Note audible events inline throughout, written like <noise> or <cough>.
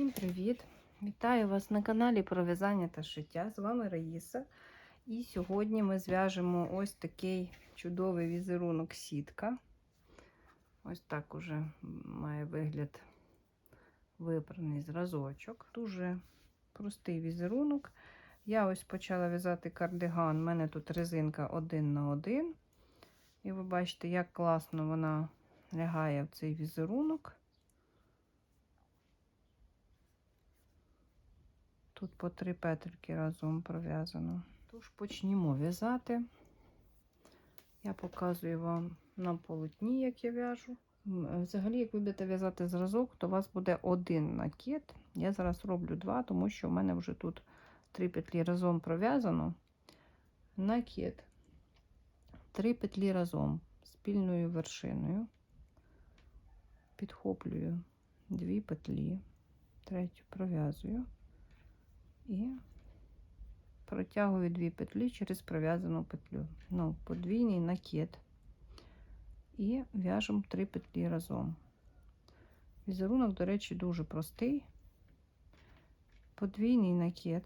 Всім привіт! Вітаю вас на каналі про в'язання та шиття. З вами Раїса. І сьогодні ми зв'яжемо ось такий чудовий візерунок сітка. Ось так уже має вигляд випраний зразочок. Дуже простий візерунок. Я ось почала в'язати кардиган. У мене тут резинка 1 на 1. І ви бачите, як класно вона лягає в цей візерунок. Тут по три петельки разом пров'язано. Тож почнімо в'язати. Я показую вам на полотні, як я в'яжу. Взагалі, як ви будете в'язати зразок, то у вас буде один накид. Я зараз роблю два, тому що в мене вже тут три петлі разом пров'язано. Накид. Три петлі разом спільною вершиною. Підхоплюю дві петлі, третю пров'язую і протягую дві петлі через пров'язану петлю. Ну, подвійний накид. І в'яжемо три петлі разом. Візерунок, до речі, дуже простий. Подвійний накид.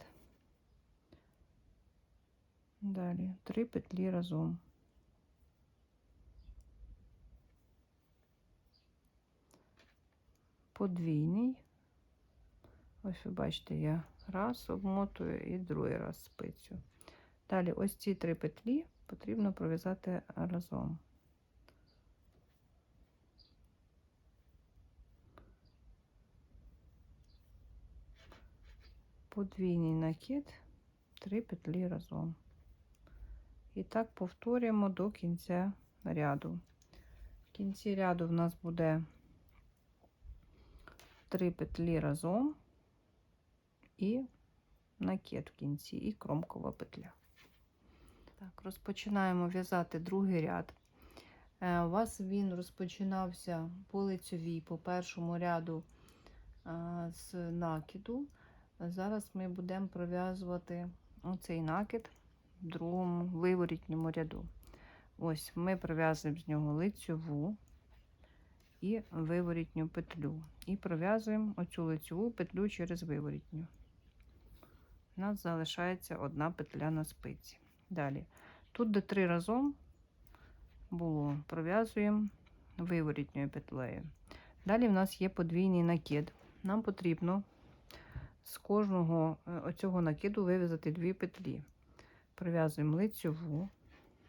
Далі три петлі разом. Подвійний. Ось ви бачите, я раз обмотую і другий раз спицю. Далі ось ці три петлі потрібно пров'язати разом. Подвійний накид, три петлі разом. І так повторюємо до кінця ряду. В кінці ряду в нас буде три петлі разом і накид в кінці, і кромкова петля. Так, розпочинаємо в'язати другий ряд. Е, у вас він розпочинався по лицьовій, по першому ряду е, з накиду. Зараз ми будемо пров'язувати оцей накид в другому виворітньому ряду. Ось ми пров'язуємо з нього лицьову і виворітню петлю. І пров'язуємо оцю лицьову петлю через виворітню. У нас залишається одна петля на спиці. Далі, тут де три разом було, пров'язуємо виворітньою петлею. Далі в нас є подвійний накид. Нам потрібно з кожного е, оцього накиду вив'язати дві петлі. Пров'язуємо лицьову,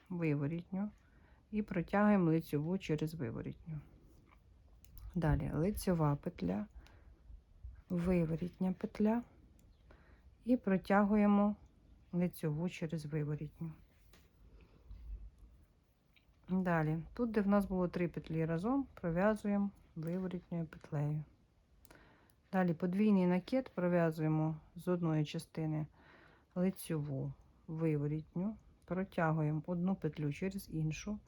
виворітню і протягуємо лицьову через виворітню. Далі лицьова петля, виворітня петля і протягуємо лицьову через виворітню. Далі, тут, де в нас було три петлі разом, пров'язуємо виворітньою петлею. Далі подвійний накид пров'язуємо з одної частини лицьову виворітню, протягуємо одну петлю через іншу.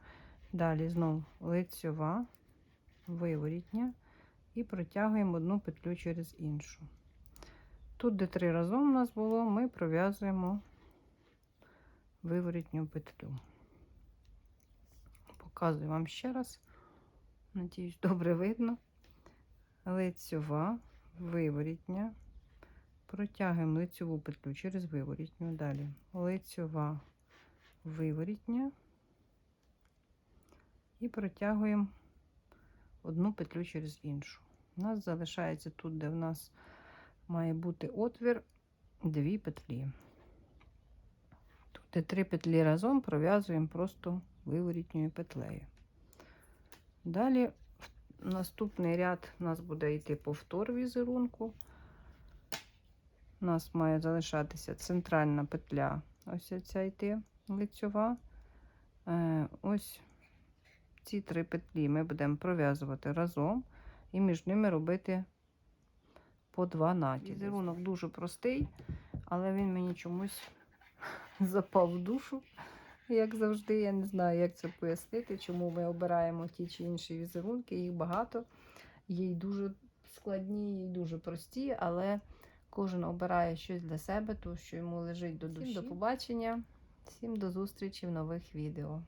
Далі знову лицьова, виворітня і протягуємо одну петлю через іншу. Тут, де три разом у нас було, ми пров'язуємо виворітню петлю. Показую вам ще раз. Надіюсь, добре видно. Лицьова, виворітня, протягуємо лицьову петлю через виворітню. Далі лицьова, виворітня і протягуємо одну петлю через іншу. У нас залишається тут, де в нас має бути отвір, дві петлі. Тут де три петлі разом пров'язуємо просто виворітньою петлею. Далі наступний ряд у нас буде йти повтор візерунку. У нас має залишатися центральна петля, ось ця йти лицьова. Е, ось ці три петлі ми будемо пров'язувати разом і між ними робити по два накиди. Візерунок дуже простий, але він мені чомусь <laughs> запав в душу. Як завжди, я не знаю, як це пояснити, чому ми обираємо ті чи інші візерунки. Їх багато, є й дуже складні, і дуже прості, але кожен обирає щось для себе, то що йому лежить до душі. Всім до побачення, всім до зустрічі в нових відео.